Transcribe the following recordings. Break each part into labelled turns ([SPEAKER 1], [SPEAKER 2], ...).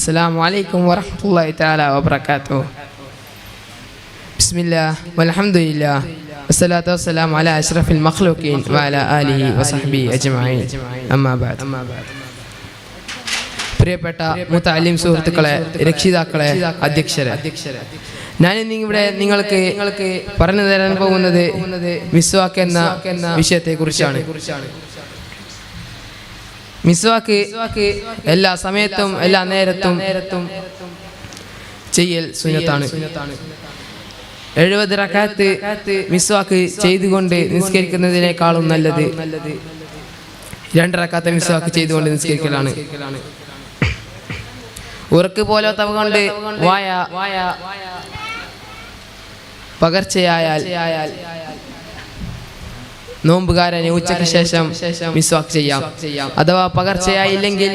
[SPEAKER 1] السلام عليكم ورحمة الله تعالى وبركاته بسم الله والحمد لله والصلاة والسلام على أشرف المخلوقين وعلى آله وصحبه أجمعين أما بعد പ്രിയപ്പെട്ട മുത്തലിം സുഹൃത്തുക്കളെ രക്ഷിതാക്കളെ അധ്യക്ഷരെ ഞാൻ ഇന്ന് ഇവിടെ നിങ്ങൾക്ക് നിങ്ങൾക്ക് പറഞ്ഞു തരാൻ പോകുന്നത് മിസ്വാക്ക് എന്ന വിഷയത്തെ കുറിച്ചാണ് മിസ്വാക്ക് എല്ലാ സമയത്തും എല്ലാ നേരത്തും ചെയ്യൽ സുന്നത്താണ്. എഴുപത് റക്കാത്ത് മിസ്വാക്ക് ചെയ്തുകൊണ്ട് നിസ്കരിക്കുന്നതിനേക്കാളും നല്ലത്. രണ്ട് റക്കാത്ത മിസ്വാക്ക് ചെയ്തുകൊണ്ട് നിസ്കരിക്കലാണ്. ഉറക്ക് പോലത്തവ കൊണ്ട് വായ വായ പകർച്ചയായാൽ നോമ്പുകാരന് ഉച്ചയ്ക്ക് ശേഷം മിസ്വാക്ക് ചെയ്യാം. അഥവാ പകർച്ചയായില്ലെങ്കിൽ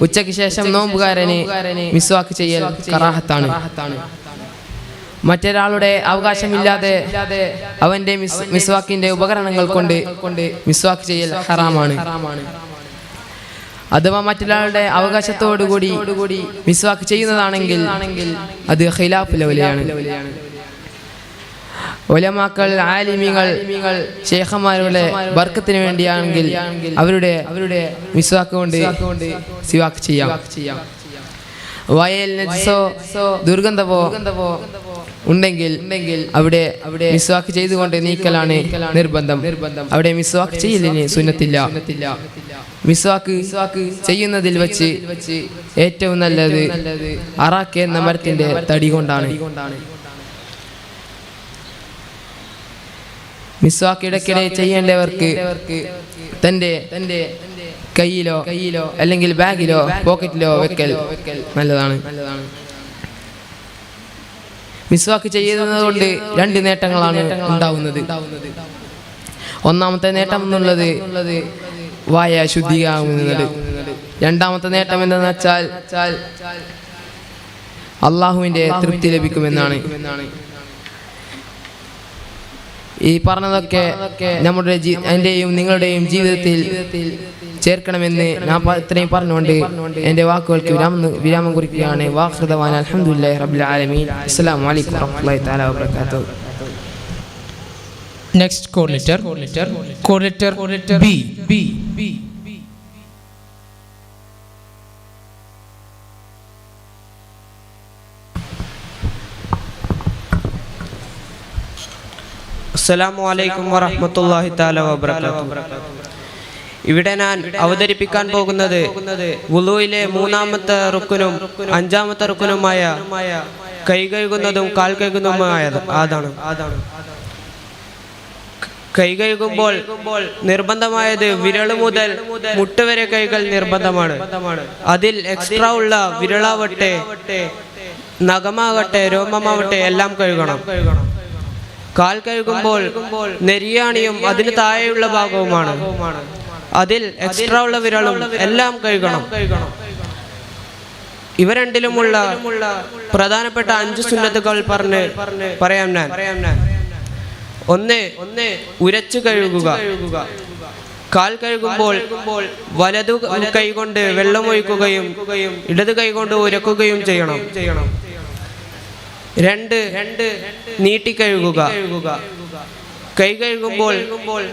[SPEAKER 1] ഉച്ചയ്ക്ക് ശേഷം നോമ്പുകാരന് മിസ്വാക്ക് ചെയ്യൽ കറാഹത്താണ്. മറ്റൊരാളുടെ അവകാശമില്ലാതെ അവന്റെ മിസ്വാക്കിന്റെ ഉപകരണങ്ങൾ കൊണ്ട് കൊണ്ട് മിസ്വാക്ക് ചെയ്യൽ ഹറാമാണ്. അഥവാ മറ്റൊരാളുടെ അവകാശത്തോടുകൂടി മിസ്വാക്ക് ചെയ്യുന്നതാണെങ്കിൽ അത് ഖിലാഫ് ലവലയാണ് ഒലമാക്കൾ ആലിമികൾ ശേഖന്മാരുടെ വർക്കത്തിന് വേണ്ടിയാണെങ്കിൽ അവരുടെ അവരുടെ മിസ്വാക്ക് കൊണ്ട് സിവാക്ക് ചെയ്യാം. വയൽ നജ്സോ ദുർഗന്ധവോ ഉണ്ടെങ്കിൽ ഉണ്ടെങ്കിൽ അവിടെ അവിടെ മിസ്വാക്ക് ചെയ്തുകൊണ്ട് നീക്കലാണ് നിർബന്ധം. നിർബന്ധം അവിടെ മിസ്വാക്ക് ചെയ്യലിന് സുന്നത്തില്ല. മിസ്വാക്ക് ചെയ്യുന്നതിൽ വെച്ച് വെച്ച് ഏറ്റവും നല്ലത് അറാക്ക് എന്ന മരത്തിന്റെ തടി കൊണ്ടാണ്. മിസ്വാക്ക് ഇടയ്ക്കിടെ ചെയ്യേണ്ടവർക്ക് തന്റെ തന്റെ കയ്യിലോ കയ്യിലോ അല്ലെങ്കിൽ ബാഗിലോ പോക്കറ്റിലോ വെക്കൽ നല്ലതാണ്. നല്ലതാണ്. മിസ്വാക്ക് ചെയ്യുന്നത് കൊണ്ട് രണ്ട് നേട്ടങ്ങളാണ് ഉണ്ടാവുന്നത്. ഒന്നാമത്തെ നേട്ടം എന്നുള്ളത് വായ ശുദ്ധിയാകുന്നത് രണ്ടാമത്തെ നേട്ടം എന്തെന്ന് വെച്ചാൽ അള്ളാഹുവിന്റെ തൃപ്തി ലഭിക്കുമെന്നാണ്. ഈ പറഞ്ഞതൊക്കെ നമ്മുടെ എന്റെയും നിങ്ങളുടെയും ജീവിതത്തിൽ ചേർക്കണമെന്ന് ഞാൻ ഇത്രയും പറഞ്ഞുകൊണ്ട് എന്റെ വാക്കുകൾക്ക് വിരാമം വിരാമം കുറിക്കുകയാണ്. വാഹൃദവാൻ അലഹമുല്ലാ റബുൽ ആലമീൻ. അസ്സാം വലൈക്കും വർഹമുല്ലാ തആല വബറകാതുഹു.
[SPEAKER 2] Next coordinator coordinator coordinator B B letter
[SPEAKER 3] അസ്സലാമു അലൈക്കും വറഹ്മത്തുള്ളാഹി താല വബർക്കാത്തു ഇവിടെ ഞാൻ അവതരിപ്പിക്കാൻ പോകുന്നത് വുളുവിലെ മൂന്നാമത്തെ റുക്കുനും അഞ്ചാമത്തെ റുക്കുനുമായ കൈ കഴുകുന്നതും കാൽ കഴുകുന്നതുമായ അതാണ് കൈ കഴുകുമ്പോൾ നിർബന്ധമായത് വിരൾ മുതൽ മുട്ട് വരെ കൈകൾ നിർബന്ധമാണ്. അതിൽ എക്സ്ട്രാ ഉള്ള വിരളാവട്ടെ നഖമാകട്ടെ രോമമാവട്ടെ എല്ലാം കഴുകണം. കാൽ കഴുകുമ്പോൾ നെരിയാണിയും അതിന് താഴെയുള്ള ഭാഗവുമാണ്. അതിൽ എക്സ്ട്രാ ഉള്ള വിരളും എല്ലാം കഴുകണം. ഇവ രണ്ടിലുമുള്ള പ്രധാനപ്പെട്ട അഞ്ച് സുന്നത്തുകൾ പറഞ്ഞ് പറയാം ഞാൻ. ഒന്ന് ഒന്ന് ഉരച്ചു കഴുകുക. കാൽ കഴുകുമ്പോൾ വലതു കൈകൊണ്ട് വെള്ളമൊഴിക്കുകയും ഇടത് കൈകൊണ്ട് ഉരക്കുകയും ചെയ്യണം. ചെയ്യണം. രണ്ട് രണ്ട് നീട്ടി കഴുകുക. കൈ കഴുകുമ്പോൾ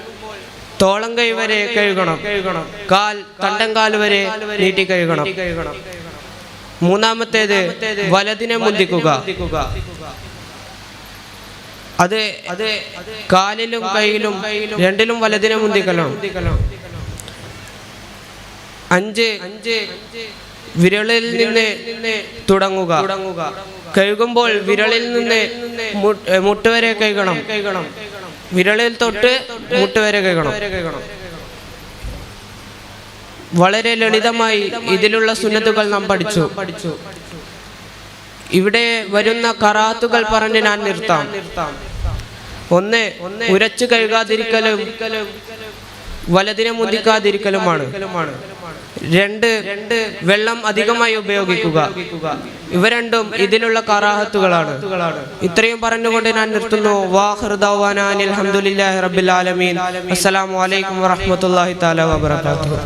[SPEAKER 3] തോളം കൈ വരെ കഴുകണം. കഴുകണം. കാൽ തണ്ടം കാൽ വരെ നീട്ടി കഴുകണം. മൂന്നാമത്തേത് വലതിനെ മുന്തിക്കുക. അത് അത് കാലിലും കൈയിലും രണ്ടിലും വലതിനെ മുന്തിക്കണം. അഞ്ച് അഞ്ച് വിരളിൽ നിന്ന് തുടങ്ങുക. തുടങ്ങുക. കഴുകുമ്പോൾ വിരളിൽ നിന്ന് മുട്ടുവരെ കഴുകണം. കഴുകണം വിരളിൽ തൊട്ട് മുട്ടുവരെ കഴുകണം. വളരെ ലളിതമായി ഇതിലുള്ള സുന്നത്തുകൾ നാം പഠിച്ചു പഠിച്ചു. ഇവിടെ വരുന്ന കറാത്തുകൾ പറഞ്ഞ് ഞാൻ നിർത്താം. ഒന്ന് ഉരച്ചു കഴുകാതിരിക്കലും വലതിനെ മുന്തിക്കാതിരിക്കലുമാണ്. രണ്ട് രണ്ട് വെള്ളം അധികമായി ഉപയോഗിക്കുക. ഇവ രണ്ടും ഇതിലുള്ള കറാഹത്തുകളാണ്. ഇത്രയും പറഞ്ഞുകൊണ്ട് ഞാൻ നിർത്തുന്നു. അലഹമുല്ലാഹി റബ്ബിൽ ആലമീൻ. അസ്സലാമു അലൈക്കും വറഹ്മത്തുള്ളാഹി തആല വബറകാതുഹു.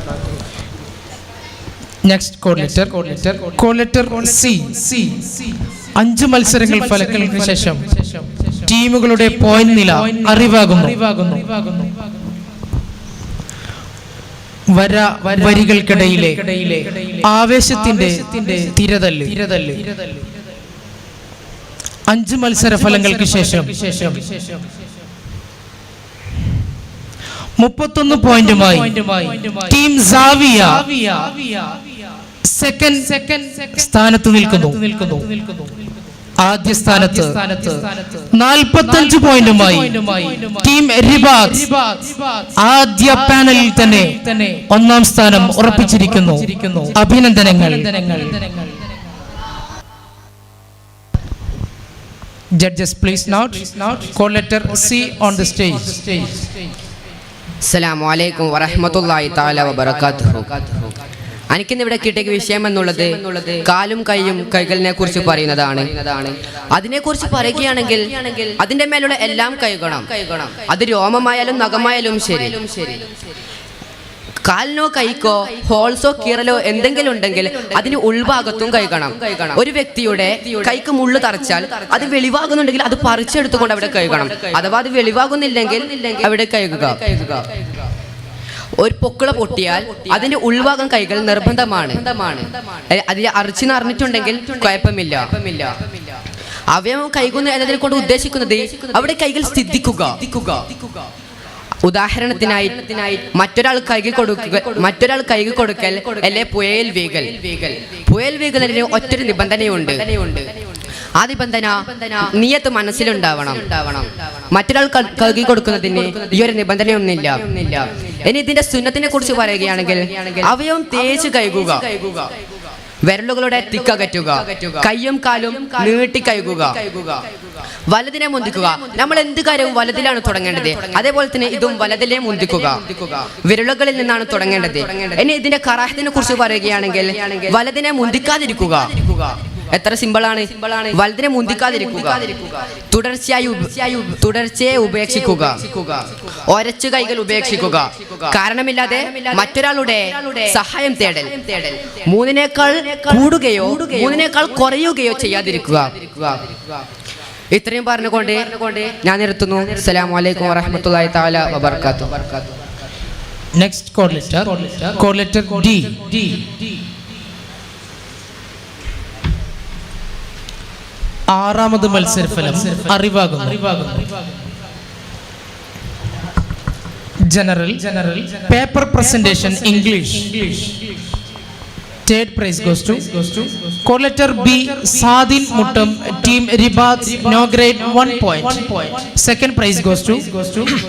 [SPEAKER 2] നെക്സ്റ്റ് സി അഞ്ച് മത്സരങ്ങൾ ഫലങ്ങൾക്ക് ശേഷം ടീമുകളുടെ പോയിന്റ് നില അറിവാകുന്നു. വര വരികൾക്കിടയിലെ ആവേശത്തിന്റെ തിരതല്ല്. അഞ്ച് മത്സര ഫലങ്ങൾക്ക് ശേഷം മുപ്പത്തൊന്ന് പോയിന്റുമായി ടീം സാവിയ സെക്കൻഡ് സെക്കൻഡ് സ്ഥാനത്ത് നിൽക്കുന്നു. നിൽക്കുന്നു. ആദ്യ സ്ഥാനത്ത് നാൽപ്പത്തഞ്ച് പോയിന്റുമായി ടീം റിബാസ് ആദ്യ പാനലിൽ തന്നെ ഒന്നാം സ്ഥാനം ഉറപ്പിച്ചിരിക്കുന്നു. അഭിനന്ദനങ്ങൾ. Judges please note call letter C on the stage
[SPEAKER 4] അസ്സലാമു അലൈക്കും വറഹ്മത്തുള്ളാഹി തആല വബറകാതുഹു ഇവിടെ കിട്ടിയ വിഷയം എന്നുള്ളത് കാലും കൈയും കൈകളിനെ കുറിച്ച് പറയുന്നതാണ്. അതിനെ കുറിച്ച് പറയുകയാണെങ്കിൽ അതിന്റെ മേലുള്ള എല്ലാം കൈകണം. അത് രോമമായാലും നഖമായാലും ശരി. കാലിനോ കൈക്കോ ഹോൾസോ കീറലോ എന്തെങ്കിലും ഉണ്ടെങ്കിൽ അതിന് ഉൾഭാഗത്തും കൈകണം. ഒരു വ്യക്തിയുടെ കൈക്ക് മുള്ളു തറച്ചാൽ അത് വെളിവാകുന്നുണ്ടെങ്കിൽ അത് പറിച്ചെടുത്തുകൊണ്ട് അവിടെ കഴുകണം അഥവാ അത് വെളിവാകുന്നില്ലെങ്കിൽ അവിടെ കഴുകുക ഒരു പൊക്കിള പൊട്ടിയാൽ അതിന്റെ ഉൾഭാഗം കൈകൾ നിർബന്ധമാണ്. അതിൽ അറിച്ചു നിറഞ്ഞിട്ടുണ്ടെങ്കിൽ കുഴപ്പമില്ല. അവയവം കൈകുന്നു എന്നതിനെ കൊണ്ട് ഉദ്ദേശിക്കുന്നത് അവിടെ കൈകൾ സ്ഥിതിക്കുക ഉദാഹരണത്തിനായി മറ്റൊരാൾ കൈകി കൊടുക്കുക മറ്റൊരാൾ കൈകി കൊടുക്കൽ അല്ലെ പുയൽ വീകൽ. പുയൽ വീകലിന് ഒറ്റൊരു നിബന്ധനയുണ്ട്. ആ നിബന്ധന നിയത്ത് മനസ്സിലുണ്ടാവണം. മറ്റൊരാൾ കൽകി കൊടുക്കുന്നതിന് ഈ ഒരു നിബന്ധനയൊന്നുമില്ല. ഇനി ഇതിന്റെ സുന്നത്തിനെ കുറിച്ച് പറയുകയാണെങ്കിൽ അവയവം തേച്ച് കൈകുക വിരലുകളുടെ തിക്കകറ്റുക. കയ്യും കാലും നീട്ടി കൈകുക വലതിനെ മുന്തിക്കുക. നമ്മൾ എന്ത് കാര്യവും വലതിലാണ് തുടങ്ങേണ്ടത്? അതേപോലെ തന്നെ ഇതും വലതിലെ മുന്തിക്കുക. വിരലുകളിൽ നിന്നാണ് തുടങ്ങേണ്ടത്. ഇനി ഇതിന്റെ കറാഹത്തിനെ കുറിച്ച് പറയുകയാണെങ്കിൽ വലതിനെ മുന്തിക്കാതിരിക്കുക. എത്ര സിമ്പിളാണ്? വളരെ മുന്തിക്കാതിരിക്കുക. തുടർച്ചയായി തുടർച്ചയെ ഉപേക്ഷിക്കുക. ഒരച്ചു കൈകൾ ഉപേക്ഷിക്കുക. കാരണമില്ലാതെ മറ്റൊരാളുടെ സഹായം തേടൽ. മൂന്നിനേക്കാൾ കൂടുകയോ മൂന്നിനേക്കാൾ കുറയുകയോ ചെയ്യാതിരിക്കുക. ഇത്രയും പറഞ്ഞുകൊണ്ട് ഞാൻ നിർത്തുന്നു. അസ്സലാമു അലൈക്കും വറഹ്മത്തുള്ളാഹി തആല വബറകാതുഹു.
[SPEAKER 2] Next code letter code letter D ആറാമത് മത്സരഫലം അറിവാകുന്നു. General general paper presentation English third prize goes to code letter B Sadin Muttam team Ribad no grade one point second prize goes to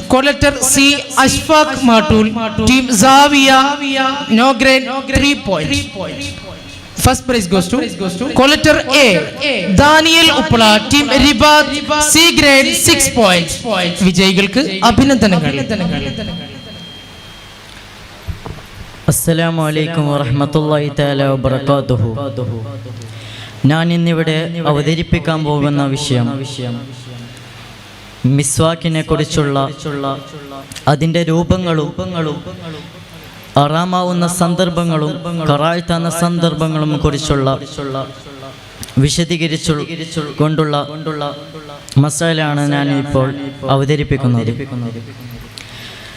[SPEAKER 2] code letter C Ashfaq Mattool team Saviya no grade three point first prize goes to code letter A Daniyal Uppala team Ribad C grade six point വിജയികൾക്ക് അഭിനന്ദനങ്ങൾ.
[SPEAKER 5] അസ്സലാമു അലൈക്കും വറഹ്മത്തുള്ളാഹി തആല വബറകാതുഹു. ഞാൻ ഇന്നിവിടെ അവതരിപ്പിക്കാൻ പോകുന്ന വിഷയം മിസ്വാക്കിനെ കുറിച്ചുള്ള അതിന്റെ രൂപങ്ങളും അറാമാവുന്ന സന്ദർഭങ്ങളും കറാഴ്ത്താന്ന സന്ദർഭങ്ങളും കുറിച്ചുള്ള വിശദീകരിച്ചു കൊണ്ടുള്ള മസാലയാണ് ഞാൻ ഇപ്പോൾ അവതരിപ്പിക്കുന്നത്.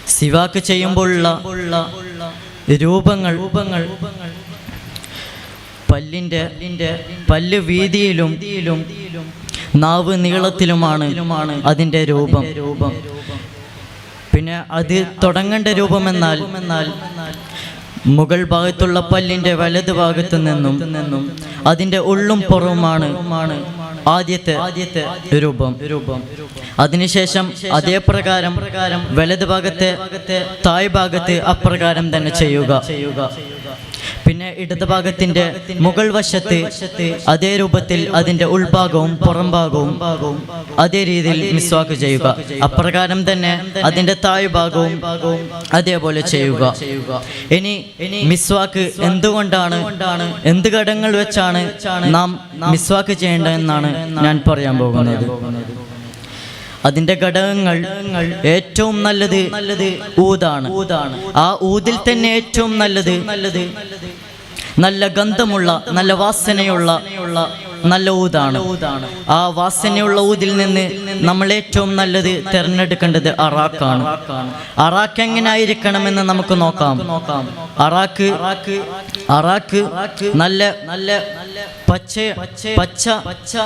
[SPEAKER 5] സിവാക്ക് ചെയ്യുമ്പോഴുള്ള രൂപങ്ങൾ രൂപങ്ങൾ പല്ലിന്റെ പല്ല് വീതിയിലും നാവ് നീളത്തിലുമാണ് അതിന്റെ രൂപം. രൂപം പിന്നെ അത് തുടങ്ങേണ്ട രൂപമെന്നാൽ എന്നാൽ മുകൾ ഭാഗത്തുള്ള പല്ലിന്റെ വലത് ഭാഗത്തു നിന്നും നിന്നും അതിന്റെ ഉള്ളും പുറവുമാണ് ആദ്യത്തെ ആദ്യത്തെ രൂപം. രൂപം അതിനുശേഷം അതേ പ്രകാരം പ്രകാരം വലത് ഭാഗത്തെ തായ് ഭാഗത്ത് അപ്രകാരം തന്നെ ചെയ്യുക ചെയ്യുക. പിന്നെ ഇടത് ഭാഗത്തിന്റെ മുകൾ വശത്ത് അതേ രൂപത്തിൽ അതിന്റെ ഉൾഭാഗവും പുറംഭാഗവും അതേ രീതിയിൽ മിസ്വാക്ക് ചെയ്യുക. അപ്രകാരം തന്നെ അതിന്റെ താഴ്ഭാഗവും ഭാഗവും അതേപോലെ ചെയ്യുക. ഇനി മിസ്വാക്ക് എന്തുകൊണ്ടാണ് എന്ത് ഘടകങ്ങൾ വെച്ചാണ് നാം മിസ്വാക്ക് ചെയ്യേണ്ടതെന്നാണ് ഞാൻ പറയാൻ പോകുന്നത്. അതിന്റെ ഘടകങ്ങൾ ഏറ്റവും നല്ലത് ഊതാണ്. ആ ഊതിൽ തന്നെ ഏറ്റവും നല്ലത് നല്ലത് നല്ല ഗന്ധമുള്ള നല്ല വാസനയുള്ള നല്ല ഊതാണ്. ആ വാസനയുള്ള ഊതിൽ നിന്ന് നമ്മൾ ഏറ്റവും നല്ലത് തിരഞ്ഞെടുക്കേണ്ടത് അറാക്കാണ് അറാക്ക് എങ്ങനെ ആയിരിക്കണമെന്ന് നമുക്ക് നോക്കാം. അറാക്ക് അറാക്ക് നല്ല നല്ല പച്ച പച്ച പച്ച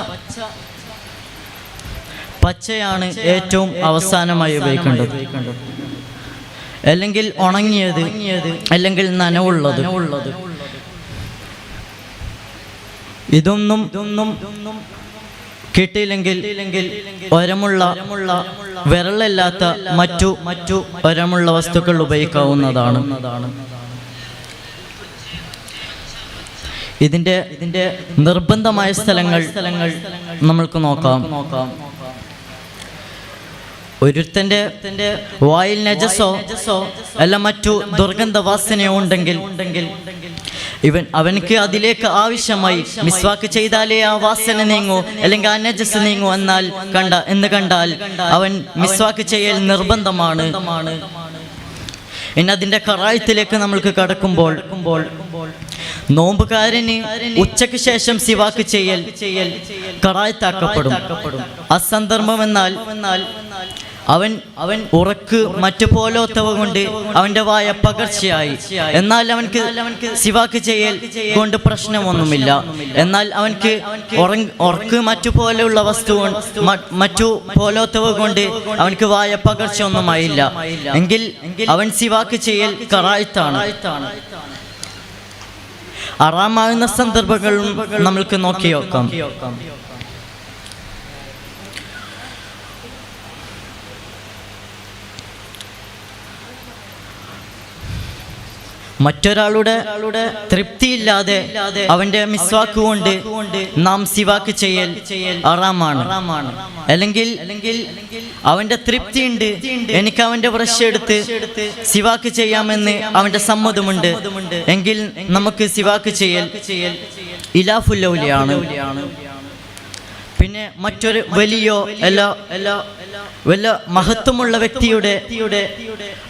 [SPEAKER 5] പച്ചയാണ് ഏറ്റവും അവസാനമായി ഉപയോഗിക്കേണ്ടത്. അല്ലെങ്കിൽ ഉണങ്ങിയത് അല്ലെങ്കിൽ നനവുള്ളത്. ഇതൊന്നും ഇതൊന്നും കിട്ടിയില്ലെങ്കിൽ ഒരമുള്ള വിരലല്ലാത്ത മറ്റു മറ്റു ഒരമുള്ള വസ്തുക്കൾ ഉപയോഗിക്കാവുന്നതാണ്. ഇതിന്റെ ഇതിന്റെ നിർബന്ധമായ സ്ഥലങ്ങൾ സ്ഥലങ്ങൾ നമ്മൾക്ക് നോക്കാം. നോക്കാം ഒരുത്തന്റെ വായിൽ നജസോ അല്ല മറ്റു ദുർഗന്ധ വാസനയോ ഉണ്ടെങ്കിൽ ഉണ്ടെങ്കിൽ ഇവൻ അവനക്ക് അതിലേക്ക് ആവശ്യമായി മിസ്വാക്ക് ചെയ്താലേ ആ വാസന നീങ്ങൂ അല്ലെങ്കിൽ ആ നജസ് നീങ്ങൂ എന്നാൽ കണ്ട എന്ന് കണ്ടാൽ അവൻ മിസ്വാക്ക് ചെയ്യൽ നിർബന്ധമാണ്. ഇനി അതിന്റെ കറായത്തിലേക്ക് നമ്മൾക്ക് കടക്കുമ്പോൾ നോമ്പുകാരന് ഉച്ചയ്ക്ക് ശേഷം സിവാക്ക് ചെയ്യൽ ചെയ്യൽ കറായത്താക്കപ്പെടും അസന്ദർഭം എന്നാൽ അവൻ അവൻ ഉറക്ക് മറ്റു പോലോത്തവ കൊണ്ട് അവന്റെ വായ പകർച്ചയായി. എന്നാൽ അവൻക്ക് സിവാക്ക് ചെയ്യൽ കൊണ്ട് പ്രശ്നമൊന്നുമില്ല. എന്നാൽ അവൻക്ക് ഉറക്ക് മറ്റു പോലെയുള്ള വസ്തു മറ്റു പോലോത്തവ കൊണ്ട് അവൻക്ക് വായ പകർച്ച ഒന്നുമായില്ല എങ്കിൽ അവൻ സിവാക്ക് ചെയ്യൽ കറായത്താണ്. അറാമാകുന്ന സന്ദർഭങ്ങളും നമ്മൾക്ക് നോക്കി നോക്കാം മറ്റൊരാളുടെ തൃപ്തിയില്ലാതെ അവന്റെ മിസ്വാക്ക് കൊണ്ട് നാം സിവാക്ക് ചെയ്യൽ അറാമാണ്. അല്ലെങ്കിൽ അവന്റെ തൃപ്തി ഉണ്ട് എനിക്ക് അവന്റെ ബ്രഷ് എടുത്ത് സിവാക്ക് ചെയ്യാമെന്ന് അവന്റെ സമ്മതമുണ്ട്. എങ്കിൽ നമുക്ക് സിവാക്ക് ചെയ്യൽ ഇലാഫുല്ലൗലിയാണ് പിന്നെ മറ്റൊരു വലിയോ എല്ലാ എല്ലാ വല്ല മഹത്വമുള്ള വ്യക്തിയുടെ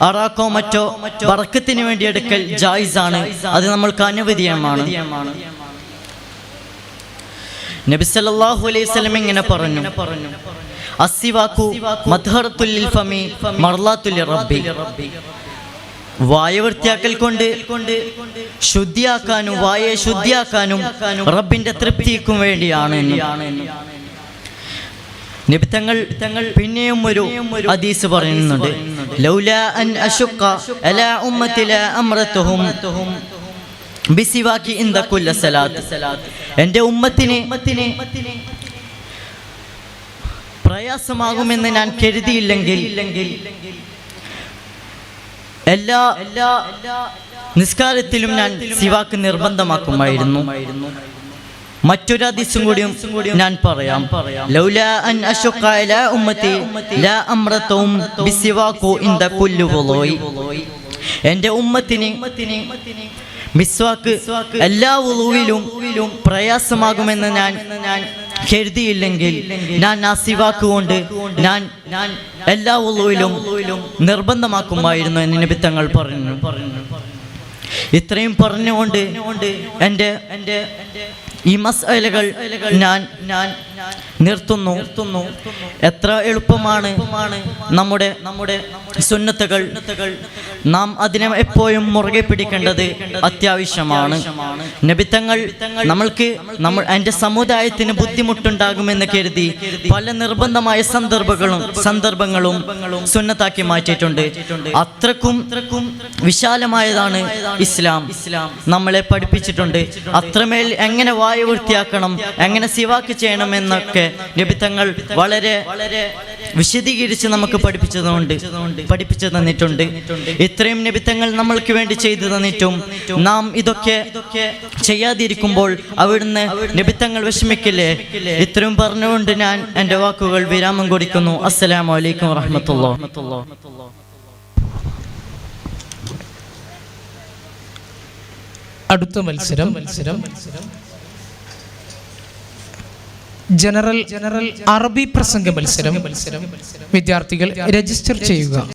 [SPEAKER 5] അറാക്കോ മറ്റോ വറക്കത്തിന് വേണ്ടി എടുക്കൽ ജായിസാണ്. അത് നമ്മൾക്ക് അനുവദീയമാണ്. നബി സല്ലല്ലാഹു അലൈഹി വസല്ലം ഇങ്ങനെ പറഞ്ഞു. അസ്സിവാക്കു മദ്ഹറത്തുൽ ഫമി മർലാത്തുൽ റബ്ബി. വായ വൃത്തിയാക്കൽ കൊണ്ട് ശുദ്ധിയാക്കാനും വായെ ശുദ്ധിയാക്കാനും റബ്ബിന്റെ തൃപ്തിക്കും വേണ്ടിയാണ് എന്ന്. നബി തങ്ങൾ തങ്ങൾ പിന്നെയും ഒരു ഹദീസ് പറയുന്നുണ്ട് ലൗല അൻ അശുക്ക അലാ ഉമ്മത്തില ലാ അമ്രതുഹും ബിസിവാക്കി ഇന്ത കുല്ല സലാത്ത് എന്റെ ഉമ്മത്തിന് പ്രയാസമാകുമെന്ന് ഞാൻ കരുതിയില്ലെങ്കിൽ എല്ലാ നിസ്കാരത്തിലും ഞാൻ സിവാക്ക് നിർബന്ധമാക്കുമായിരുന്നു മറ്റൊരു ഹദീസും കൂടിയും ഞാൻ പറയാം. ലൗലാ അൻ അശുക്ക അലാ ഉമ്മത്തി ലാ ഇന്ദ കുല്ലു എന്റെ ഉമ്മത്തിന് മിസ്വാക്ക് എല്ലാ ഉളുവിലും പ്രയാസമാകുമെന്ന് ഞാൻ കരുതിയില്ലെങ്കിൽ ഞാൻ ആ സിവാക്ക് കൊണ്ട് ഞാൻ ഞാൻ എല്ലാ ഉളുവിലും നിർബന്ധമാക്കുമായിരുന്നു എന്ന് നിബിത്തങ്ങൾ പറഞ്ഞു. ഇത്രയും പറഞ്ഞുകൊണ്ട് എന്റെ എന്റെ ഈ മസാലകൾ ഞാൻ ഞാൻ നിർത്തുന്നു. നിർത്തുന്നു. എത്ര എളുപ്പമാണ് നമ്മുടെ നമ്മുടെ സുന്നത്തുകൾ. നാം അതിനെ എപ്പോഴും മുറുകെ പിടിക്കേണ്ടത് അത്യാവശ്യമാണ്. നബിത്തങ്ങൾ നമ്മൾക്ക് നമ്മൾ എന്റെ സമുദായത്തിന് ബുദ്ധിമുട്ടുണ്ടാകുമെന്ന് കരുതി പല നിർബന്ധമായ സന്ദർഭങ്ങളും സന്ദർഭങ്ങളും സുന്നത്താക്കി മാറ്റിയിട്ടുണ്ട്. അത്രക്കും വിശാലമായതാണ് ഇസ്ലാം. ഇസ്ലാം നമ്മളെ പഠിപ്പിച്ചിട്ടുണ്ട്. അത്രമേൽ എങ്ങനെ വായു വൃത്തിയാക്കണം എങ്ങനെ സിവാക്ക് ചെയ്യണം എന്നൊക്കെ നിബിത്തങ്ങൾ വളരെ വളരെ വിശദീകരിച്ച് നമുക്ക് പഠിപ്പിച്ചതുകൊണ്ട് പഠിപ്പിച്ചു തന്നിട്ടുണ്ട്. ഇത്രയും നിബിത്തങ്ങൾ നമ്മൾക്ക് വേണ്ടി ചെയ്തു തന്നിട്ടും നാം ഇതൊക്കെ ചെയ്യാതിരിക്കുമ്പോൾ അവിടുന്ന് നിബിത്തങ്ങൾ വിഷമിക്കില്ലേ? ഇത്രയും പറഞ്ഞുകൊണ്ട് ഞാൻ എന്റെ വാക്കുകൾ വിരാമം കൊടുക്കുന്നു. അസ്സലാമു അലൈക്കും വറഹ്മത്തുള്ളാഹി
[SPEAKER 2] അടുത്ത മത്സരം. മത്സരം. ജനറൽ ജനറൽ അറബി പ്രസംഗ മത്സരം. മത്സരം. വിദ്യാർത്ഥികൾ രജിസ്റ്റർ ചെയ്യുക.